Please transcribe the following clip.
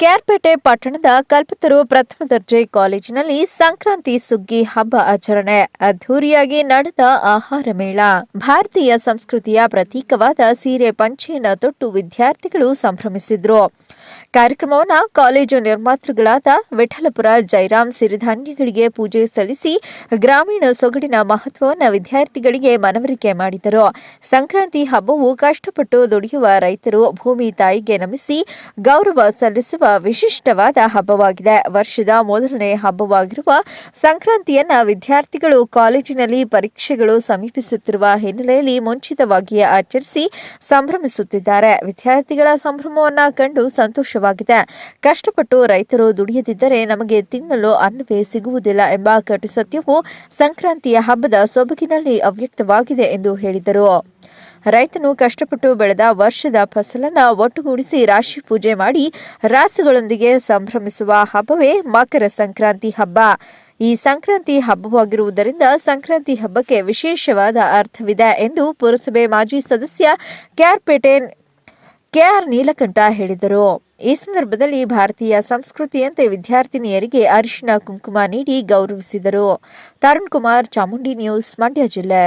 ಕೆಆರ್ಪೇಟೆ ಪಟ್ಟಣದ ಕಲ್ಪತರು ಪ್ರಥಮ ದರ್ಜೆ ಕಾಲೇಜಿನಲ್ಲಿ ಸಂಕ್ರಾಂತಿ ಸುಗ್ಗಿ ಹಬ್ಬ ಆಚರಣೆ ಅದ್ದೂರಿಯಾಗಿ ನಡೆದ ಆಹಾರ ಮೇಳ. ಭಾರತೀಯ ಸಂಸ್ಕೃತಿಯ ಪ್ರತೀಕವಾದ ಸೀರೆ, ಪಂಚೆಯನ್ನು ತೊಟ್ಟು ವಿದ್ಯಾರ್ಥಿಗಳು ಸಂಭ್ರಮಿಸಿದ್ರು. ಕಾರ್ಯಕ್ರಮವನ್ನು ಕಾಲೇಜು ನಿರ್ಮಾತೃಗಳಾದ ವಿಠಲಪುರ ಜೈರಾಮ್ ಸಿರಿಧಾನ್ಯಗಳಿಗೆ ಪೂಜೆ ಸಲ್ಲಿಸಿ ಗ್ರಾಮೀಣ ಸೊಗಡಿನ ಮಹತ್ವವನ್ನು ವಿದ್ಯಾರ್ಥಿಗಳಿಗೆ ಮನವರಿಕೆ ಮಾಡಿದರು. ಸಂಕ್ರಾಂತಿ ಹಬ್ಬವು ಕಷ್ಟಪಟ್ಟು ದುಡಿಯುವ ರೈತರು ಭೂಮಿ ತಾಯಿಗೆ ನಮಿಸಿ ಗೌರವ ಸಲ್ಲಿಸುವ ವಿಶಿಷ್ಟವಾದ ಹಬ್ಬವಾಗಿದೆ. ವರ್ಷದ ಮೊದಲನೇ ಹಬ್ಬವಾಗಿರುವ ಸಂಕ್ರಾಂತಿಯನ್ನ ವಿದ್ಯಾರ್ಥಿಗಳು ಕಾಲೇಜಿನಲ್ಲಿ ಪರೀಕ್ಷೆಗಳು ಸಮೀಪಿಸುತ್ತಿರುವ ಹಿನ್ನೆಲೆಯಲ್ಲಿ ಮುಂಚಿತವಾಗಿಯೇ ಆಚರಿಸಿ ಸಂಭ್ರಮಿಸುತ್ತಿದ್ದಾರೆ. ವಿದ್ಯಾರ್ಥಿಗಳ ಸಂಭ್ರಮವನ್ನ ಕಂಡು ಸಂತೋಷವಾಗಿದೆ ಕಷ್ಟಪಟ್ಟು ರೈತರು ದುಡಿಯದಿದ್ದರೆ ನಮಗೆ ತಿನ್ನಲು ಅನ್ನವೇ ಸಿಗುವುದಿಲ್ಲ ಎಂಬ ಕಟು ಸತ್ಯವು ಸಂಕ್ರಾಂತಿಯ ಹಬ್ಬದ ಸೊಬಗಿನಲ್ಲಿ ಅವ್ಯಕ್ತವಾಗಿದೆ ಎಂದು ಹೇಳಿದರು. ರೈತನು ಕಷ್ಟಪಟ್ಟು ಬೆಳೆದ ವರ್ಷದ ಫಸಲನ್ನ ಒಟ್ಟುಗೂಡಿಸಿ ರಾಶಿ ಪೂಜೆ ಮಾಡಿ ರಾಸುಗಳೊಂದಿಗೆ ಸಂಭ್ರಮಿಸುವ ಹಬ್ಬವೇ ಮಕರ ಸಂಕ್ರಾಂತಿ ಹಬ್ಬ. ಈ ಸಂಕ್ರಾಂತಿ ಹಬ್ಬವಾಗಿರುವುದರಿಂದ ಸಂಕ್ರಾಂತಿ ಹಬ್ಬಕ್ಕೆ ವಿಶೇಷವಾದ ಅರ್ಥವಿದೆ ಎಂದು ಪುರಸಭೆ ಮಾಜಿ ಸದಸ್ಯ ಕೆಆರ್ ಪೇಟೆನ್ ಕೆಆರ್ ನೀಲಕಂಠ ಹೇಳಿದರು. ಈ ಸಂದರ್ಭದಲ್ಲಿ ಭಾರತೀಯ ಸಂಸ್ಕೃತಿಯಂತೆ ವಿದ್ಯಾರ್ಥಿನಿಯರಿಗೆ ಅರಿಶಿನ ಕುಂಕುಮ ನೀಡಿ ಗೌರವಿಸಿದರು. ತರುಣ್ ಕುಮಾರ್, ಚಾಮುಂಡಿ ನ್ಯೂಸ್, ಮಂಡ್ಯ ಜಿಲ್ಲೆ.